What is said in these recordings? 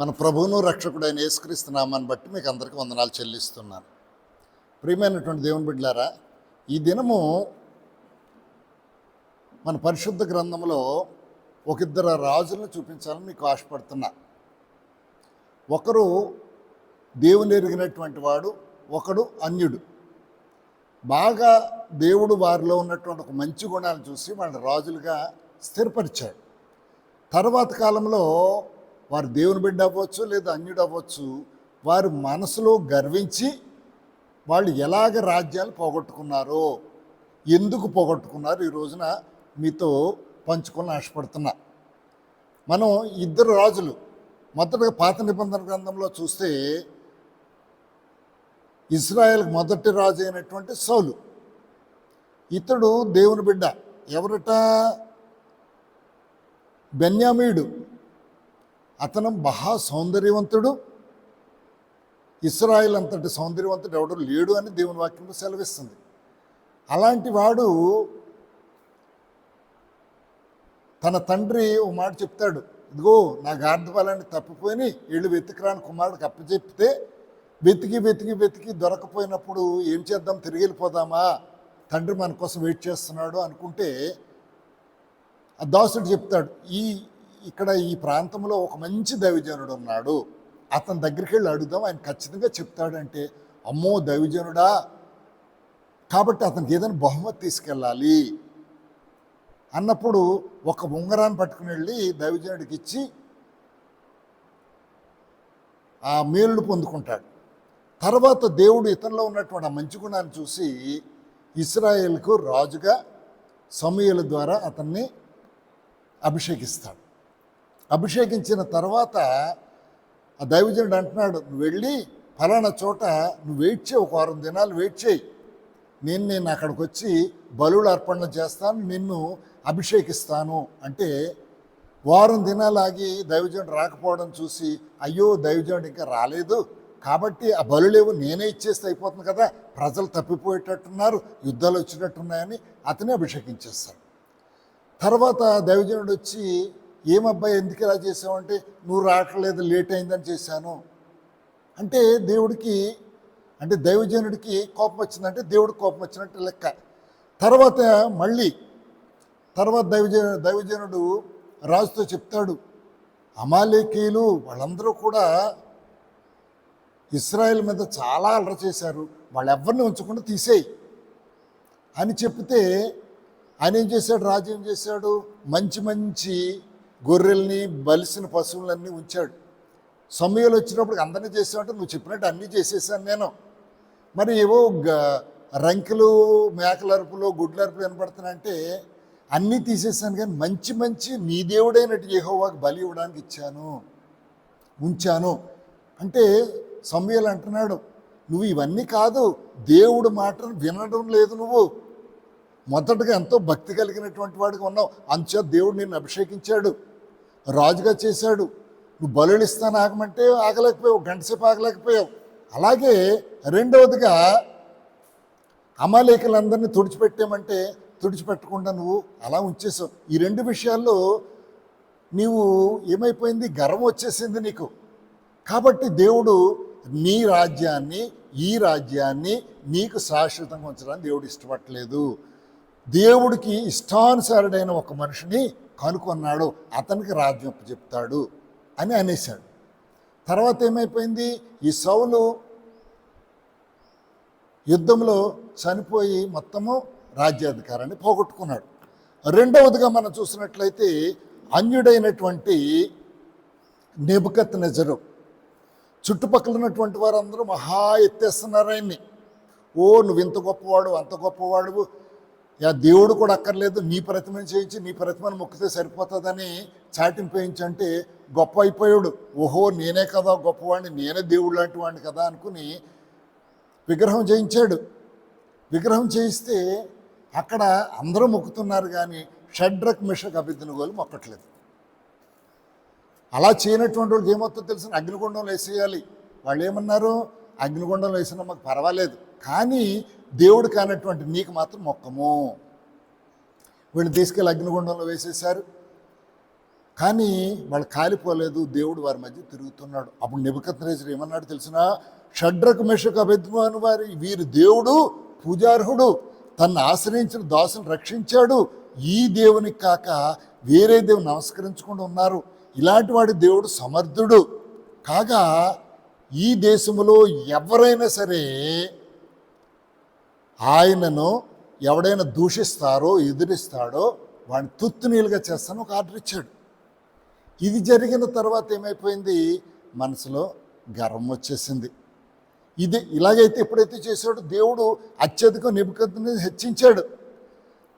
మన ప్రభువును రక్షకుడైన యేసుక్రీస్తునామాన్ని బట్టి మీకు అందరికీ వందనాలు చెల్లిస్తున్నాను. ప్రియమైనటువంటి దేవుని బిడ్డలారా ఈ దినము మన పరిశుద్ధ గ్రంథంలో ఒక ఇద్దరు రాజులను చూపించాలని మీకు ఆశపడుతున్నా. ఒకరు దేవుని ఎరిగినటువంటి వాడు ఒకడు అన్యుడు. బాగా దేవుడు వారిలో ఉన్నటువంటి ఒక మంచి గుణాలు చూసి వాళ్ళని రాజులుగా స్థిరపరిచాడు. తర్వాత కాలంలో వారు దేవుని బిడ్డ అవ్వచ్చు లేదా అన్యుడు అవ్వచ్చు వారి మనసులో గర్వించి వాళ్ళు ఎలాగ రాజ్యాలు పోగొట్టుకున్నారో ఎందుకు పోగొట్టుకున్నారు ఈ రోజున మీతో పంచుకొని ఆశపడుతున్నా. మనం ఇద్దరు రాజులు మొదటగా పాత నిబంధన గ్రంథంలో చూస్తే ఇస్రాయల్ మొదటి రాజు అయినటువంటి సౌలు. ఇతడు దేవుని బిడ్డ ఎవరట? బెన్యామీయుడు అతను మహా సౌందర్యవంతుడు. ఇస్రాయిల్ అంతటి సౌందర్యవంతుడు ఎవడు లేడు అని దేవుని వాక్యంలో సెలవిస్తుంది. అలాంటి వాడు తన తండ్రి ఓ మాట చెప్తాడు. ఇదిగో నా గార్ధపాలని తప్పిపోయి వీళ్ళు వెతికిరాని కుమారుడికి అప్పచెప్తే వెతికి వెతికి వెతికి దొరకపోయినప్పుడు ఏం చేద్దాం తిరిగి వెళ్ళిపోదామా? తండ్రి మన కోసం వెయిట్ చేస్తున్నాడు అనుకుంటే ఆ దాసుడు చెప్తాడు ఈ ఇక్కడ ఈ ప్రాంతంలో ఒక మంచి దైవజనుడు ఉన్నాడు. అతని దగ్గరికి వెళ్ళి అడుగుదాం ఆయన ఖచ్చితంగా చెప్తాడంటే అమ్మో దైవజనుడా కాబట్టి అతనికి ఏదైనా బహుమతి తీసుకెళ్ళాలి. అన్నప్పుడు ఒక ఉంగరాన్ని పట్టుకుని వెళ్ళి దైవజనుడికి ఇచ్చి ఆ మేలును పొందుకుంటాడు. తర్వాత దేవుడు ఇతనిలో ఉన్నటువంటి ఆ మంచి గుణాన్ని చూసి ఇస్రాయేల్కు రాజుగా సమూహల ద్వారా అతన్ని అభిషేకిస్తాడు. అభిషేకించిన తర్వాత ఆ దైవజనుడు అంటున్నాడు నువ్వు వెళ్ళి ఫలానా చోట నువ్వు వెయిట్ చేయి ఒక వారం దినాలు వెయిట్ చేయి. నేను నేను అక్కడికి వచ్చి బలుడు అర్పణలు చేస్తాను నిన్ను అభిషేకిస్తాను. అంటే వారం దినాలు ఆగి దైవజనుడు రాకపోవడం చూసి అయ్యో దైవజనుడు ఇంకా రాలేదు. కాబట్టి ఆ బలులేవు నేనే ఇచ్చేస్తే అయిపోతుంది కదా. ప్రజలు తప్పిపోయేటట్టున్నారు యుద్ధాలు వచ్చినట్టున్నాయని అతనే అభిషేకించేస్తాడు. తర్వాత దైవజనుడు వచ్చి ఏమబ్బాయి ఎందుకు ఇలా చేసావంటే నువ్వు రావట్లేదు లేట్ అయిందని చేశాను. అంటే దేవుడికి అంటే దైవజనుడికి కోపం వచ్చిందంటే దేవుడికి కోపం వచ్చినట్టు లెక్క. తర్వాత మళ్ళీ తర్వాత దైవజ దైవజనుడు రాజుతో చెప్తాడు అమాలేకీయులు వాళ్ళందరూ కూడా ఇస్రాయల్ మీద చాలా అలర చేశారు వాళ్ళెవ్వరిని ఉంచకుండా తీసేయి. అని చెప్తే ఆయన ఏం చేశాడు? రాజు ఏం చేశాడు? మంచి మంచి గొర్రెల్ని బలిసిన పశువులన్నీ ఉంచాడు. సమయాలు వచ్చినప్పుడు అందరినీ చేసామంటే నువ్వు చెప్పినట్టు అన్నీ చేసేసాను నేను. మరి ఏవో రంకులు రంకెలు మేకల అరుపులు వినపడుతున్నాయంటే అన్నీ తీసేసాను కానీ మంచి మంచి నీ దేవుడైనట్టు యహోవాకి బలి ఇవ్వడానికి ఇచ్చాను ఉంచాను. అంటే సమయాలు అంటున్నాడు నువ్వు ఇవన్నీ కాదు దేవుడు మాటను వినడం లేదు నువ్వు. మొదటగా ఎంతో భక్తి కలిగినటువంటి వాడికి ఉన్నావు. అంచేత దేవుడు నిన్ను అభిషేకించాడు. రాజుగా చేశాడు. నువ్వు బలులు ఇస్తాను ఆగమంటే ఆగలేకపోయావు. గంట సేపు ఆగలేకపోయావు. అలాగే రెండవదిగా అమాలేకులందరినీ తుడిచిపెట్టామంటే తుడిచిపెట్టకుండా నువ్వు అలా ఉంచేసావు ఈ రెండు విషయాల్లో నీవు ఏమైపోయింది? గర్వం వచ్చేసింది నీకు. కాబట్టి దేవుడు నీ రాజ్యాన్ని ఈ రాజ్యాన్ని నీకు శాశ్వతంగా ఉంచడానికి దేవుడు ఇష్టపడలేదు దేవుడికి ఇష్టానుసారుడైన ఒక మనిషిని కనుకొన్నాడు అతనికి రాజ్యం చెప్తాడు అని అనేశాడు. తర్వాత ఏమైపోయింది? ఈ సౌలు యుద్ధంలో చనిపోయి మొత్తము రాజ్యాధికారాన్ని పోగొట్టుకున్నాడు. రెండవదిగా మనం చూసినట్లయితే అన్యుడైనటువంటి నిబకత్ నెజరు చుట్టుపక్కల ఉన్నటువంటి వారందరూ మహా ఎత్తేస్తున్నారు ఆయన్ని. ఓ నువ్వు ఇంత గొప్పవాడు అంత గొప్పవాడు యా దేవుడు కూడా అక్కర్లేదు నీ ప్రతిమను చేయించి నీ ప్రతిమను మొక్కితే సరిపోతుందని చాటింపేయించి అంటే గొప్ప అయిపోయాడు. ఓహో నేనే కదా గొప్పవాడిని నేనే దేవుడు లాంటి వాడిని కదా అనుకుని విగ్రహం చేయించాడు. విగ్రహం చేయిస్తే అక్కడ అందరూ మొక్కుతున్నారు కానీ షడ్రక్ మిషక్ అభిద్దునుగోలు మొక్కట్లేదు. అలా చేయనటువంటి వాళ్ళకి ఏమవుతుందో తెలిసిన అగ్నిగుండంలో వేసేయాలి. వాళ్ళు ఏమన్నారు? అగ్నిగుండంలో వేసినా మాకు పర్వాలేదు. కానీ దేవుడు కానటువంటి నీకు మాత్రం మొక్కము. వీళ్ళు తీసుకెళ్ళి అగ్నిగుండంలో వేసేశారు. కానీ వాళ్ళు కాలిపోలేదు. దేవుడు వారి మధ్య తిరుగుతున్నాడు. అప్పుడు నిబద్రేజర్ ఏమన్నాడు తెలిసిన? షడ్రకు మెషకు అభిద్మాను వారి వీరి దేవుడు పూజార్హుడు. తను ఆశ్రయించిన దాసును రక్షించాడు. ఈ దేవునికి కాక వేరే దేవుని నమస్కరించకుండా ఉన్నారు. ఇలాంటి వాడి దేవుడు సమర్థుడు. కాగా ఈ దేశంలో ఎవరైనా సరే ఆయనను ఎవడైనా దూషిస్తారో ఎదిరిస్తాడో వాడిని తుత్తునీలుగా చేస్తాను ఒక ఆర్డర్ ఇచ్చాడు. ఇది జరిగిన తర్వాత ఏమైపోయింది? మనసులో గర్వం వచ్చేసింది. ఇది ఇలాగైతే ఎప్పుడైతే చేశాడో దేవుడు అత్యధిక నిపుణతని హెచ్చించాడు.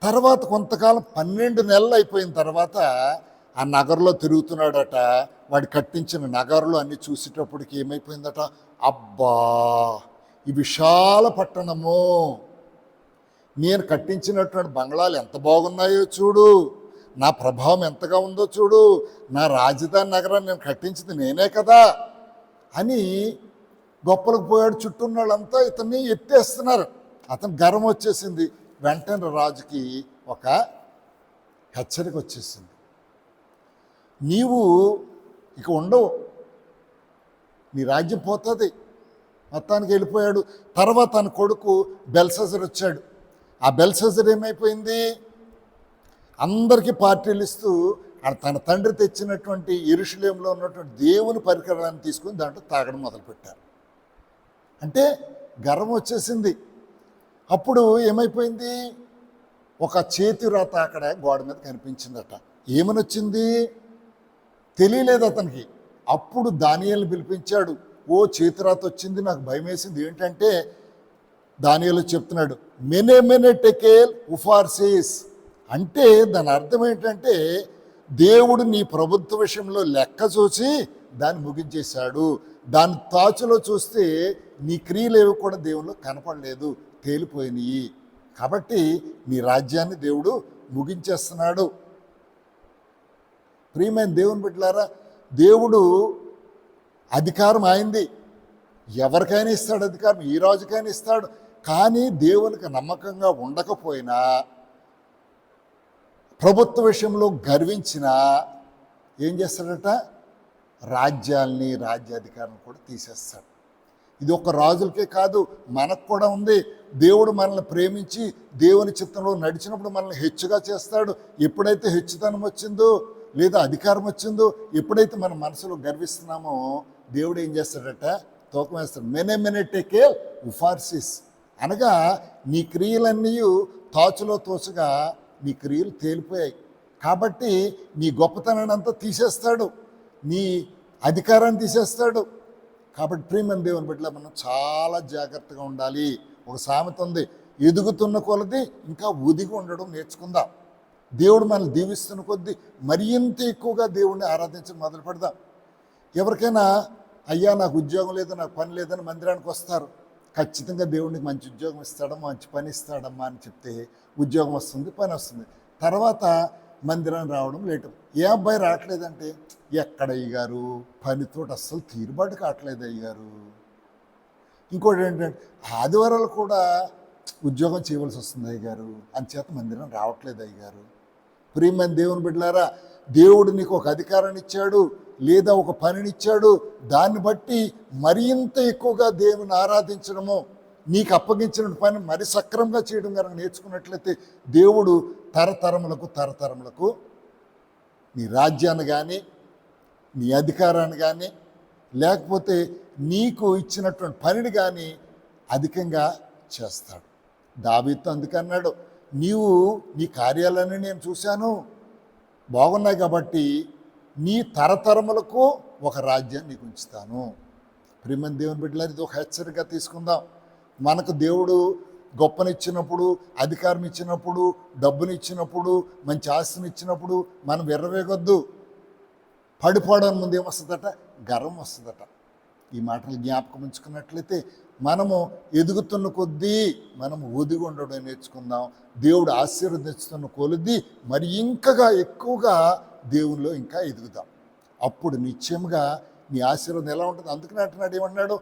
తర్వాత కొంతకాలం పన్నెండు నెలలు అయిపోయిన తర్వాత ఆ నగరంలో తిరుగుతున్నాడట. వాడు కట్టించిన నగరంలో అన్ని చూసేటప్పటికి ఏమైపోయిందట? అబ్బా! ఈ విశాల పట్టణము నేను కట్టించినటువంటి బంగ్లాలు ఎంత బాగున్నాయో చూడు. నా ప్రభావం ఎంతగా ఉందో చూడు. నా రాజధాని నగరాన్ని నేను కట్టించింది నేనే కదా అని గొప్పలకు పోయాడు చుట్టూ ఉన్న వాళ్ళంతా ఇతన్ని ఎత్తేస్తున్నారు. అతను గర్వం వచ్చేసింది. వెంటనే రాజుకి ఒక హెచ్చరిక వచ్చేసింది. నీవు ఇక ఉండవు. నీ రాజ్యం పోతుంది. మొత్తానికి వెళ్ళిపోయాడు. తర్వాత తన కొడుకు బెల్సజర్ వచ్చాడు. ఆ బెల్సజర్ ఏమైపోయింది? అందరికీ పార్టీలు ఇస్తూ తన తండ్రి తెచ్చినటువంటి ఇరుషులేంలో ఉన్నటువంటి దేవుని పరికరాన్ని తీసుకుని దాంట్లో తాగడం మొదలుపెట్టారు. అంటే గర్వం వచ్చేసింది. అప్పుడు ఏమైపోయింది? ఒక చేతి రాత అక్కడ గోడ మీద కనిపించిందట. ఏమని వచ్చింది తెలియలేదు అతనికి. అప్పుడు దానియాలు పిలిపించాడు. ఓ చేతిరాత వచ్చింది నాకు భయం వేసింది ఏంటంటే దానిలో చెప్తున్నాడు మెనే మెనే టెకేల్ ఉఫార్సీస్. అంటే దాని అర్థం ఏంటంటే దేవుడు నీ ప్రభుత్వ విషయంలో లెక్క చూసి దాన్ని ముగించేశాడు. దాని తాచులో చూస్తే నీ క్రియలేవి కూడా దేవుళ్ళు కనపడలేదు తేలిపోయినాయి. కాబట్టి నీ రాజ్యాన్ని దేవుడు ముగించేస్తున్నాడు. ప్రియమైన దేవుని బిడ్డలారా దేవుడు అధికారం ఆయింది ఎవరికైనా ఇస్తాడు అధికారం ఈ రాజుకైనా ఇస్తాడు. కానీ దేవునికి నమ్మకంగా ఉండకపోయినా ప్రభుత్వ విషయంలో గర్వించినా ఏం చేస్తాడట? రాజ్యాల్ని రాజ్యాధికారం కూడా తీసేస్తాడు. ఇది ఒక రాజులకే కాదు మనకు కూడా ఉంది. దేవుడు మనల్ని ప్రేమించి దేవుని చిత్తంలో నడిచినప్పుడు మనల్ని హెచ్చుగా చేస్తాడు. ఎప్పుడైతే హెచ్చుతనం వచ్చిందో లేదా అధికారం వచ్చిందో ఎప్పుడైతే మన మనసులో గర్విస్తున్నామో దేవుడు ఏం చేస్తాడట? తూకం వేస్తాడు. మెనే టేకే ఉఫార్సిస్. అనగా నీ క్రియలన్నీ తాచులో తోచగా నీ క్రియలు తేలిపోయాయి. కాబట్టి నీ గొప్పతనాన్ని అంతా తీసేస్తాడు. నీ అధికారాన్ని తీసేస్తాడు. కాబట్టి ప్రియమైన దేవుని బిడ్డల మనం చాలా జాగ్రత్తగా ఉండాలి. ఒక సామెత ఉంది ఎదుగుతున్న కొలది ఇంకా ఉదిగి ఉండడం నేర్చుకుందాం. దేవుడు మనల్ని దీవిస్తున్న కొద్దీ మరింత ఎక్కువగా దేవుడిని ఆరాధించడం మొదలు పెడదాం ఎవరికైనా అయ్యా నాకు ఉద్యోగం లేదు నాకు పని లేదని మందిరానికి వస్తారు. ఖచ్చితంగా దేవుడికి మంచి ఉద్యోగం ఇస్తాడమ్మా మంచి పని ఇస్తాడమ్మా అని చెప్తే ఉద్యోగం వస్తుంది పని వస్తుంది. తర్వాత మందిరం రావడం లేటు. ఏ అబ్బాయి రావట్లేదంటే ఎక్కడ అయ్యారు పనితో అస్సలు తీరుబాటు కావట్లేదు అయ్యారు ఇంకోటి ఏంటంటే ఆదివారాలు కూడా ఉద్యోగం చేయవలసి వస్తుంది అయ్యగారు. అంచేత మందిరం రావట్లేదు అయ్యగారు. ప్రియమైన దేవుని బిడ్డలారా దేవుడు నీకు ఒక అధికారాన్ని ఇచ్చాడు. లేదా ఒక పనిని ఇచ్చాడు దాన్ని బట్టి మరింత ఎక్కువగా దేవుని ఆరాధించడము నీకు అప్పగించిన పని మరి సక్రమంగా చేయడం కనుక నేర్చుకున్నట్లయితే దేవుడు తరతరములకు తరతరములకు నీ రాజ్యాన్ని కానీ నీ అధికారాన్ని కానీ లేకపోతే నీకు ఇచ్చినటువంటి పనిని కానీ అధికంగా చేస్తాడు. దావీతో అందుకన్నాడు నీవు నీ కార్యాలన్నీ నేను చూశాను బాగున్నాయి కాబట్టి నీ తరతరములకు ఒక రాజ్యాన్ని నీకు ఉంచుతాను. ప్రియమైన దేవుని బిడ్డలారి ఇది ఒక హెచ్చరిక తీసుకుందాం. మనకు దేవుడు గొప్పనిచ్చినప్పుడు అధికారం ఇచ్చినప్పుడు డబ్బుని ఇచ్చినప్పుడు మంచి ఆస్తిని ఇచ్చినప్పుడు మనం ఎర్రవేగొద్దు పడిపోవడం ముందు ఏమొస్తుందట? గర్వం వస్తుందట. ఈ మాటలు జ్ఞాపకం ఉంచుకున్నట్లయితే మనము ఎదుగుతున్న కొద్దీ మనము ఒదిగి ఉండడం నేర్చుకుందాం. దేవుడు ఆశీర్వదిస్తున్న కొలది మరి ఇంకగా ఎక్కువగా దేవునిలో ఇంకా ఎదుగుదాం. అప్పుడు నిశ్చయంగా నీ ఆశీర్వాదం ఎలా ఉంటుంది అందుకని అంటున్నాడు ఏమన్నాడు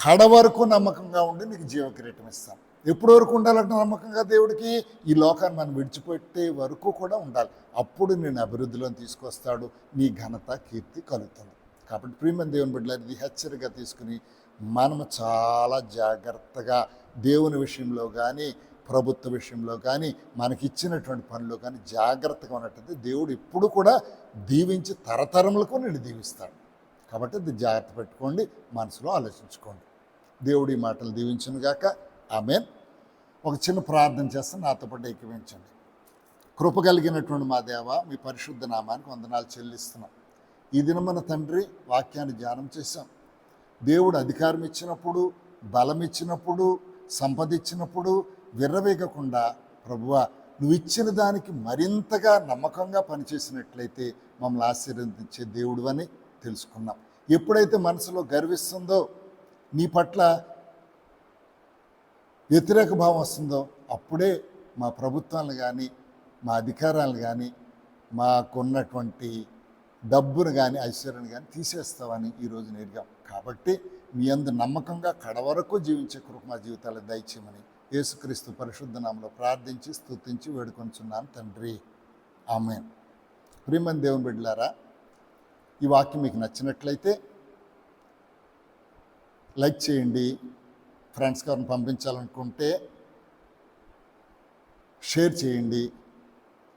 కడ వరకు నమ్మకంగా ఉండి నీకు జీవకిరీటం ఇస్తాం. ఎప్పటి వరకు ఉండాలంటే నమ్మకంగా దేవుడికి? ఈ లోకాన్ని మనం విడిచిపెట్టే వరకు కూడా ఉండాలి. అప్పుడు నేను అభివృద్ధిలో తీసుకొస్తాడు నీ ఘనత కీర్తి కలుగుతుంది. కాబట్టి ప్రియమైన దేవుని బిడ్డలు ఇది హెచ్చరిక తీసుకుని మనము చాలా జాగ్రత్తగా దేవుని విషయంలో కానీ ప్రభుత్వ విషయంలో కానీ మనకిచ్చినటువంటి పనులు కానీ జాగ్రత్తగా ఉన్నట్టయితే దేవుడు ఇప్పుడు కూడా దీవించి తరతరములకు నేను దీవిస్తాడు. కాబట్టి ఇది జాగ్రత్త పెట్టుకోండి మనసులో ఆలోచించుకోండి. దేవుడి ఈ మాటలు దీవించను గాక. ఆమెన్. ఒక చిన్న ప్రార్థన చేస్తే నాతో పాటు ఏకీవించండి కృప కలిగినటువంటి మా దేవ మీ పరిశుద్ధ నామానికి వందనాలు చెల్లిస్తున్నాం. ఈ దినమన తండ్రి వాక్యాన్ని ధ్యానం చేశాం. దేవుడు అధికారం ఇచ్చినప్పుడు బలం ఇచ్చినప్పుడు సంపద ఇచ్చినప్పుడు విర్రవేగకుండా ప్రభువ నువ్వు ఇచ్చిన దానికి మరింతగా నమ్మకంగా పనిచేసినట్లయితే మమ్మల్ని ఆశీర్వదించే దేవుడు అని తెలుసుకున్నాం. ఎప్పుడైతే మనసులో గర్విస్తుందో నీ పట్ల వ్యతిరేక భావం వస్తుందో అప్పుడే మా ప్రభుత్వాలను కానీ మా అధికారాలు కానీ మాకున్నటువంటి డబ్బును కానీ ఐశ్వర్యాన్ని కానీ తీసేస్తామని ఈరోజు నేర్గాం. కాబట్టి మీ అందు నమ్మకంగా కడవరకు జీవించే కృప మా జీవితాలను దయచేయమని యేసుక్రీస్తు పరిశుద్ధ నామలో ప్రార్థించి స్తుతించి వేడుకొంచున్నాను తండ్రి. ఆమె ప్రియమని దేవుని బిడ్డలారా ఈ వాక్యం మీకు నచ్చినట్లయితే లైక్ చేయండి ఫ్రెండ్స్ గారిని పంపించాలనుకుంటే షేర్ చేయండి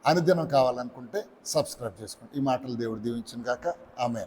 అనుదినం కావాలనుకుంటే సబ్స్క్రైబ్ చేసుకోండి. ఈ మాటలు దేవుడు దీవించిన గాక. ఆమె